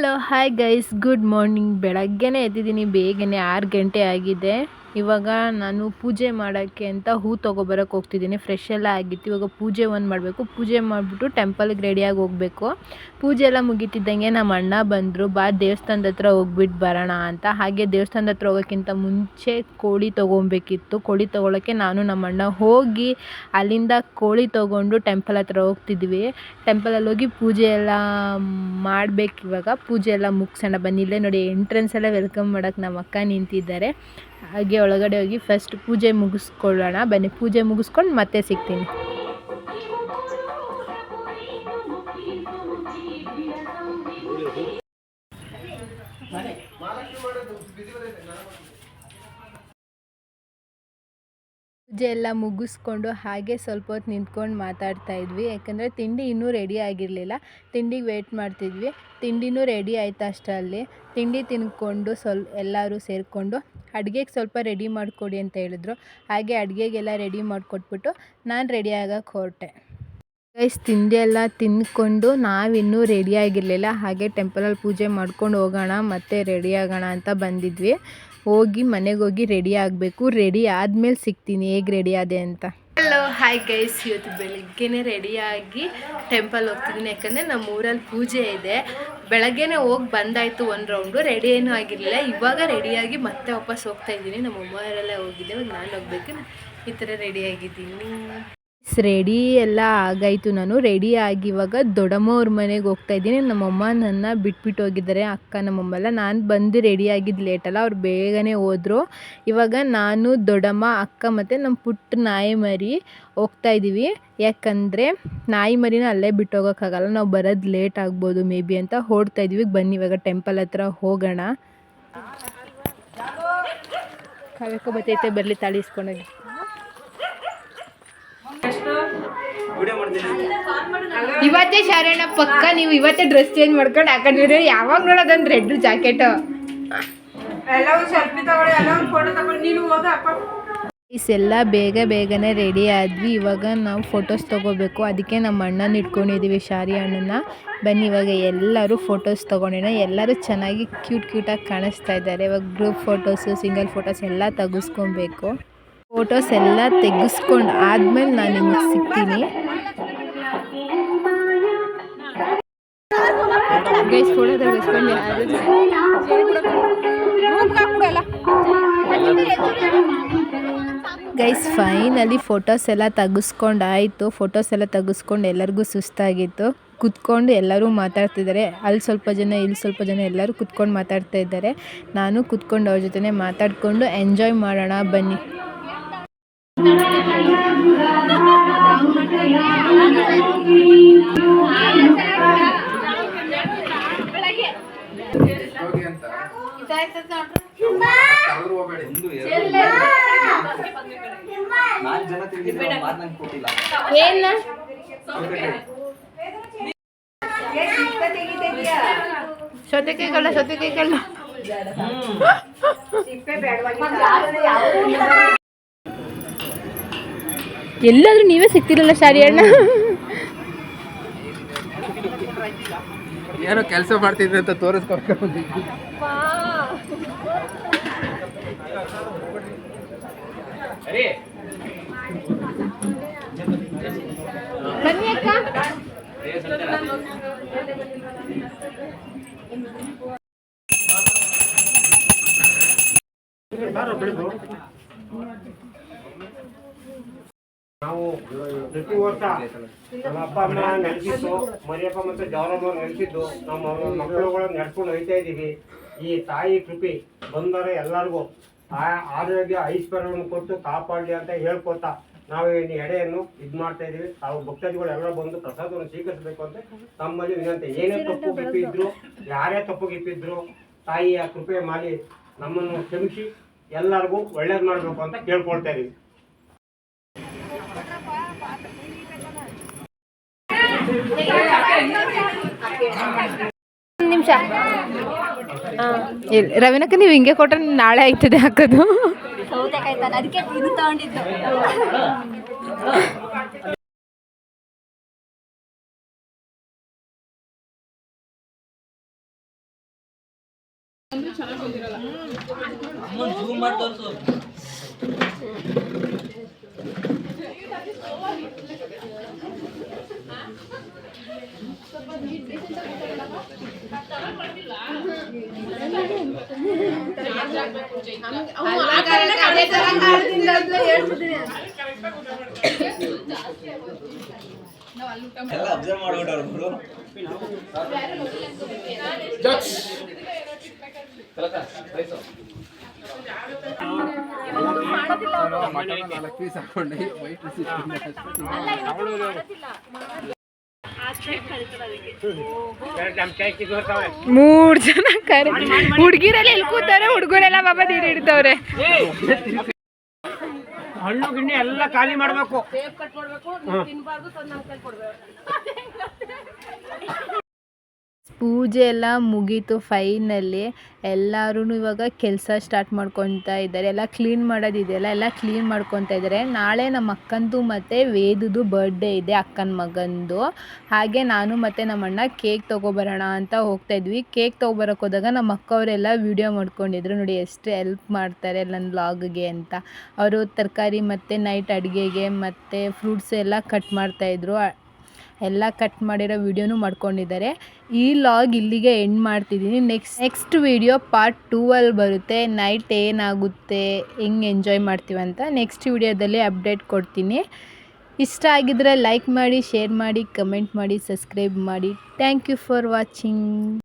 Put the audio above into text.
Hello hi guys good morning ಬೆಳಗ್ಗೆನೇ ಎದ್ದಿದ್ದೀನಿ. ಬೇಗನೆ ಆರು ಗಂಟೆ ಆಗಿದೆ. ಇವಾಗ ನಾನು ಪೂಜೆ ಮಾಡೋಕ್ಕೆ ಅಂತ ಹೂ ತೊಗೊಬರಕ್ಕೆ ಹೋಗ್ತಿದ್ದೀನಿ. ಫ್ರೆಶ್ ಎಲ್ಲ ಆಗಿತ್ತು. ಇವಾಗ ಪೂಜೆ ಒಂದು ಮಾಡಬೇಕು. ಪೂಜೆ ಮಾಡಿಬಿಟ್ಟು ಟೆಂಪಲ್ಗೆ ರೆಡಿಯಾಗಿ ಹೋಗಬೇಕು. ಪೂಜೆ ಎಲ್ಲ ಮುಗೀತಿದ್ದಂಗೆ ನಮ್ಮ ಅಣ್ಣ ಬಂದರು. ಬಾ, ದೇವಸ್ಥಾನದ ಹತ್ರ ಹೋಗ್ಬಿಟ್ಟು ಬರೋಣ ಅಂತ. ಹಾಗೆ ದೇವಸ್ಥಾನದ ಹತ್ರ ಹೋಗೋಕ್ಕಿಂತ ಮುಂಚೆ ಕೋಳಿ ತೊಗೊಬೇಕಿತ್ತು. ಕೋಳಿ ತೊಗೊಳಕ್ಕೆ ನಾನು ನಮ್ಮ ಅಣ್ಣ ಹೋಗಿ ಅಲ್ಲಿಂದ ಕೋಳಿ ತೊಗೊಂಡು ಟೆಂಪಲ್ ಹತ್ರ ಹೋಗ್ತಿದ್ವಿ. ಟೆಂಪಲಲ್ಲಿ ಹೋಗಿ ಪೂಜೆ ಎಲ್ಲ ಮಾಡಬೇಕು ಇವಾಗ. ಪೂಜೆ ಎಲ್ಲ ಮುಗಿಸೋಣ. ಬನ್ನಿ. ಇಲ್ಲೇ ನೋಡಿ ಎಂಟ್ರೆನ್ಸ್ ಎಲ್ಲ ವೆಲ್ಕಮ್ ಮಾಡೋಕ್ಕೆ ನಮ್ಮ ಅಕ್ಕ ನಿಂತಿದ್ದಾರೆ. ಹಾಗೆ ಒಳಗಡೆ ಹೋಗಿ ಫಸ್ಟ್ ಪೂಜೆ ಮುಗಿಸ್ಕೊಳ್ಳೋಣ. ಬನ್ನಿ, ಪೂಜೆ ಮುಗಿಸ್ಕೊಂಡು ಮತ್ತೆ ಸಿಗ್ತೀನಿ. ಪೂಜೆ ಎಲ್ಲ ಮುಗಿಸ್ಕೊಂಡು ಹಾಗೆ ಸ್ವಲ್ಪ ಹೊತ್ತು ನಿಂತ್ಕೊಂಡು ಮಾತಾಡ್ತಾ ಇದ್ವಿ. ಯಾಕಂದರೆ ತಿಂಡಿ ಇನ್ನೂ ರೆಡಿ ಆಗಿರಲಿಲ್ಲ. ತಿಂಡಿಗೆ ವೆಯ್ಟ್ ಮಾಡ್ತಿದ್ವಿ. ತಿಂಡಿನೂ ರೆಡಿ ಆಯ್ತು ಅಷ್ಟರಲ್ಲಿ. ತಿಂಡಿ ತಿಂದ್ಕೊಂಡು ಸ್ವಲ್ಪ ಎಲ್ಲರೂ ಸೇರಿಕೊಂಡು ಅಡುಗೆಗೆ ಸ್ವಲ್ಪ ರೆಡಿ ಮಾಡಿಕೊಡಿ ಅಂತ ಹೇಳಿದ್ರು. ಹಾಗೆ ಅಡುಗೆಗೆಲ್ಲ ರೆಡಿ ಮಾಡಿಕೊಟ್ಬಿಟ್ಟು ನಾನು ರೆಡಿ ಆಗಕ್ಕೆ ಹೊರಟೆ. ಗೈಸ್ ತಿಂಡಿ ಎಲ್ಲ ತಿಂದ್ಕೊಂಡು ನಾವಿನ್ನೂ ರೆಡಿ ಆಗಿರಲಿಲ್ಲ. ಹಾಗೆ ಟೆಂಪಲಲ್ಲಿ ಪೂಜೆ ಮಾಡ್ಕೊಂಡು ಹೋಗೋಣ, ಮತ್ತೆ ರೆಡಿ ಆಗೋಣ ಅಂತ ಬಂದಿದ್ವಿ. ಹೋಗಿ ಮನೆಗೆ ಹೋಗಿ ರೆಡಿ ಆಗಬೇಕು. ರೆಡಿ ಆದಮೇಲೆ ಸಿಗ್ತೀನಿ. ಹೇಗೆ ರೆಡಿ ಆದೆ ಅಂತ. ಹಲೋ ಹಾಯ್ ಗೈಸ್ ಇವತ್ತು ಬೆಳಗ್ಗೆನೇ ರೆಡಿಯಾಗಿ ಟೆಂಪಲ್ ಹೋಗ್ತಿದ್ದೀನಿ. ಯಾಕಂದರೆ ನಮ್ಮ ಊರಲ್ಲಿ ಪೂಜೆ ಇದೆ. ಬೆಳಗ್ಗೆನೇ ಹೋಗಿ ಬಂದಾಯಿತು ಒಂದು ರೌಂಡು ರೆಡಿ ಏನೂ ಆಗಿರಲಿಲ್ಲ. ಇವಾಗ ರೆಡಿಯಾಗಿ ಮತ್ತೆ ವಾಪಸ್ ಹೋಗ್ತಾ ಇದ್ದೀನಿ. ನಮ್ಮ ಅಮ್ಮವರೆಲ್ಲ ಹೋಗಿದ್ದೆ ಇವಾಗ ನಾನು ಹೋಗ್ಬೇಕು. ಈ ಥರ ರೆಡಿಯಾಗಿದ್ದೀನಿ ರೆಡಿ ಎಲ್ಲ ಆಗಾಯಿತು. ನಾನು ರೆಡಿ ಆಗಿ ಇವಾಗ ದೊಡ್ಡಮ್ಮವ್ರ ಮನೆಗೆ ಹೋಗ್ತಾ ಇದ್ದೀನಿ. ನಮ್ಮಮ್ಮ ನನ್ನ ಬಿಟ್ಬಿಟ್ಟು ಹೋಗಿದ್ದಾರೆ, ಅಕ್ಕ ನಮ್ಮಮ್ಮ ಎಲ್ಲ ನಾನು ಬಂದು ರೆಡಿ ಆಗಿದ್ದು ಲೇಟಲ್ಲ ಅವ್ರು ಬೇಗನೆ ಹೋದರು. ಇವಾಗ ನಾನು, ದೊಡ್ಡಮ್ಮ, ಅಕ್ಕ ಮತ್ತು ನಮ್ಮ ಪುಟ್ಟ ನಾಯಿ ಮರಿ ಹೋಗ್ತಾ ಇದ್ದೀವಿ ಯಾಕಂದರೆ ನಾಯಿ ಮರಿನ ಅಲ್ಲೇ ಬಿಟ್ಟು ಹೋಗೋಕ್ಕಾಗಲ್ಲ. ನಾವು ಬರೋದು ಲೇಟ್ ಆಗ್ಬೋದು ಮೇ ಬಿ ಅಂತ ಓಡ್ತಾ ಇದ್ದೀವಿ ಬನ್ನಿ ಇವಾಗ ಟೆಂಪಲ್ ಹತ್ರ ಹೋಗೋಣ. ಕಾವ್ಯಕ್ಕ ಬರ್ತೈತೆ ಬರಲಿ, ತಾಳಿ ಇವತ್ತೇ ಶರಣ ಪಕ್ಕ ನೀವು ಇವತ್ತೇ ಡ್ರೆಸ್ ಚೇಂಜ್ ಮಾಡ್ಕೊಂಡು ಹಾಕೊಂಡಿದ್ರೆ ಯಾವಾಗ ನೋಡೋದೊಂದು ರೆಡ್ ಜಾಕೆಟ್ ಎಲ್ಲ ಬೇಗ ಬೇಗನೆ ರೆಡಿ ಆದ್ವಿ. ಇವಾಗ ನಾವು ಫೋಟೋಸ್ ತೊಗೋಬೇಕು. ಅದಕ್ಕೆ ನಮ್ಮ ಅಣ್ಣನ ಇಟ್ಕೊಂಡಿದ್ದೀವಿ ಶಾರಿ ಅಣ್ಣನ ಬನ್ನಿ ಇವಾಗ ಎಲ್ಲರೂ ಫೋಟೋಸ್ ತೊಗೊಂಡಿನ. ಎಲ್ಲರೂ ಚೆನ್ನಾಗಿ ಕ್ಯೂಟ್ ಕ್ಯೂಟಾಗಿ ಕಾಣಿಸ್ತಾ ಇದ್ದಾರೆ. ಇವಾಗ ಗ್ರೂಪ್ ಫೋಟೋಸು ಸಿಂಗಲ್ ಫೋಟೋಸ್ ಎಲ್ಲ ತೆಗೆಸ್ಕೊಬೇಕು. ಫೋಟೋಸ್ ಎಲ್ಲ ತೆಗೆಸ್ಕೊಂಡು ಆದ್ಮೇಲೆ ನಾನು ನಿಮಗೆ ಸಿಗ್ತೀನಿ. ಗೈಸ್ ತೆಗೆಸ್ಕೊಂಡು ಫೈನಲಿ ಫೋಟೋಸ್ ಎಲ್ಲ ತೆಗೆಸ್ಕೊಂಡಾಯಿತು ಫೋಟೋಸ್ ಎಲ್ಲ ತೆಗೆಸ್ಕೊಂಡು ಎಲ್ಲರಿಗೂ ಸುಸ್ತಾಗಿತ್ತು. ಕುತ್ಕೊಂಡು ಎಲ್ಲರೂ ಮಾತಾಡ್ತಿದ್ದಾರೆ. ಅಲ್ಲಿ ಸ್ವಲ್ಪ ಜನ, ಇಲ್ಲಿ ಸ್ವಲ್ಪ ಜನ ಎಲ್ಲರೂ ಕುತ್ಕೊಂಡು ಮಾತಾಡ್ತಾ ಇದ್ದಾರೆ. ನಾನು ಕುತ್ಕೊಂಡು ಅವ್ರ ಜೊತೆ ಮಾತಾಡಿಕೊಂಡು ಎಂಜಾಯ್ ಮಾಡೋಣ, ಬನ್ನಿ. ನಾಲ್ಕು ಜನ ತಿಂದಿದ್ರು ಮಾತು ನಂಗೆ ಕೊಟ್ಟಿಲ್ಲ. ಏನ? ಸೌತೆಕಾಯಿಗಳ ಸೌತೆಕಾಯಿಗಳ ಎಲ್ಲಾದ್ರೂ ನೀವೇ ಸಿಗ್ತಿರಲ್ಲ ಶಾರಿ ಅಣ್ಣ? ಏನೋ ಕೆಲಸ ಮಾಡ್ತಿದ್ರೆ ಅಂತ ತೋರಿಸ್ಕೊಂಡು ಬಂದಿದ್ದು ಬನ್ನಿ ಅಕ್ಕ ನಾವು, ಪ್ರತಿ ವರ್ಷ ನಮ್ಮ ಅಪ್ಪ, ಅಮ್ಮ ನಡೆಸಿದ್ದು ಮರಿಯಪ್ಪ ಮತ್ತು ಜವರಮ್ಮ ನಡೆಸಿದ್ದು ನಮ್ಮ ಮಕ್ಕಳುಗಳನ್ನು ನಡ್ಕೊಂಡು ಹೋಗ್ತಾ ಇದ್ದೀವಿ. ಈ ತಾಯಿ ಕೃಪೆ ಬಂದರೆ ಎಲ್ಲರಿಗೂ ಆರೋಗ್ಯ ಐಶ್ವರ್ಯವನ್ನು ಕೊಟ್ಟು ಕಾಪಾಡಲಿ ಅಂತ ಹೇಳ್ಕೊತಾ ನಾವು ಇನ್ನು ಎಡೆಯನ್ನು ಇದು ಮಾಡ್ತಾ ಇದೀವಿ ತಾವು ಭಕ್ತಾದಿಗಳು ಎಲ್ಲರೂ ಬಂದು ಪ್ರಸಾದವನ್ನು ಸ್ವೀಕರಿಸಬೇಕು ಅಂತ ತಮ್ಮಲ್ಲಿ ವಿನಂತಿ. ಏನೇ ತಪ್ಪು ಗಿಪ್ಪಿದ್ರು ಯಾರೇ ತಪ್ಪು ಗಿಪ್ಪಿದ್ರು ತಾಯಿಯ ಕೃಪೆ ಮಾಡಿ ನಮ್ಮನ್ನು ಕ್ಷಮಿಸಿ. ಎಲ್ಲರಿಗೂ ಒಳ್ಳೇದು ಮಾಡಬೇಕು ಅಂತ ಕೇಳ್ಕೊಳ್ತಾ ಇದೀವಿ ಒಂದು ನಿಮಿಷ. ರವಿನಕ್ಕ ನೀವು ಹಿಂಗೆ ಕೊಟ್ರೆ ನಾಳೆ ಆಯ್ತದೆ ಹಾಕೋದು. ಎಲ್ಲ ಅಬ್ಸರ್ವ್ ಮಾಡ್ಬಿಟ್ಟವ್ರು ಗುರು. ನಾಲ್ಕು ಪೀಸ್ ಹಾಕೊಂಡು ವೈಟ್ ನಮ್ಮ ಕೈ ಕಿತ್ಕೊತಾವೆ ಮೂರು ಜನ ಕರೆ ಹುಡುಗಿರೆಲ್ಲ ಎಲ್ ಕೂತಾರೆ ಹುಡುಗರೆಲ್ಲ ಬಾಬಾ ನೀರು ಹಿಡಿತವ್ರೆ. ಹಣ್ಣು ಗಿಣ್ಣು ಎಲ್ಲ ಖಾಲಿ ಮಾಡಬೇಕು. ಪೂಜೆ ಎಲ್ಲ ಮುಗೀತು ಫೈನಲ್ಲಿ ಎಲ್ಲರೂ ಇವಾಗ ಕೆಲಸ ಸ್ಟಾರ್ಟ್ ಮಾಡ್ಕೊತಾ ಇದ್ದಾರೆ. ಎಲ್ಲ ಕ್ಲೀನ್ ಮಾಡೋದಿದೆಯಲ್ಲ ಎಲ್ಲ ಕ್ಲೀನ್ ಮಾಡ್ಕೊತಾ ಇದ್ದಾರೆ. ನಾಳೆ ನಮ್ಮ ಅಕ್ಕಂದು ಮತ್ತು ವೇದದು ಬರ್ಡೇ ಇದೆ ಅಕ್ಕನ ಮಗಂದು. ಹಾಗೆ ನಾನು ಮತ್ತು ನಮ್ಮ ಅಣ್ಣ ಕೇಕ್ ತೊಗೊಬರೋಣ ಅಂತ ಹೋಗ್ತಾ ಇದ್ವಿ. ಕೇಕ್ ತೊಗೊಬರಕ್ಕೆ ಹೋದಾಗ ನಮ್ಮ ಅಕ್ಕವರೆಲ್ಲ ವೀಡಿಯೋ ಮಾಡ್ಕೊಂಡಿದ್ರು. ನೋಡಿ ಎಷ್ಟು ಹೆಲ್ಪ್ ಮಾಡ್ತಾರೆ ನನ್ನ ವ್ಲಾಗ್ಗೆ ಅಂತ. ಅವರು ತರಕಾರಿ ಮತ್ತು ನೈಟ್ ಅಡುಗೆಗೆ ಮತ್ತು ಫ್ರೂಟ್ಸ್ ಎಲ್ಲ ಕಟ್ ಮಾಡ್ತಾಯಿದ್ರು ಎಲ್ಲ ಕಟ್ ಮಾಡಿರೋ ವಿಡಿಯೋನು ಮಾಡ್ಕೊಂಡಿದ್ದಾರೆ. ಈ ಲಾಗ್ ಇಲ್ಲಿಗೆ ಎಂಡ್ ಮಾಡ್ತಿದ್ದೀನಿ next next video part two ಬರುತ್ತೆ. ನೈಟ್ ಏನಾಗುತ್ತೆ, ಹೆಂಗೆ ಎಂಜಾಯ್ ಮಾಡ್ತೀವಿ ಅಂತ ನೆಕ್ಸ್ಟ್ ವಿಡಿಯೋದಲ್ಲಿ ಅಪ್ಡೇಟ್ ಕೊಡ್ತೀನಿ. ಇಷ್ಟ ಆಗಿದ್ರೆ ಲೈಕ್ ಮಾಡಿ ಶೇರ್ ಮಾಡಿ ಕಮೆಂಟ್ ಮಾಡಿ ಸಬ್ಸ್ಕ್ರೈಬ್ ಮಾಡಿ. Thank you for watching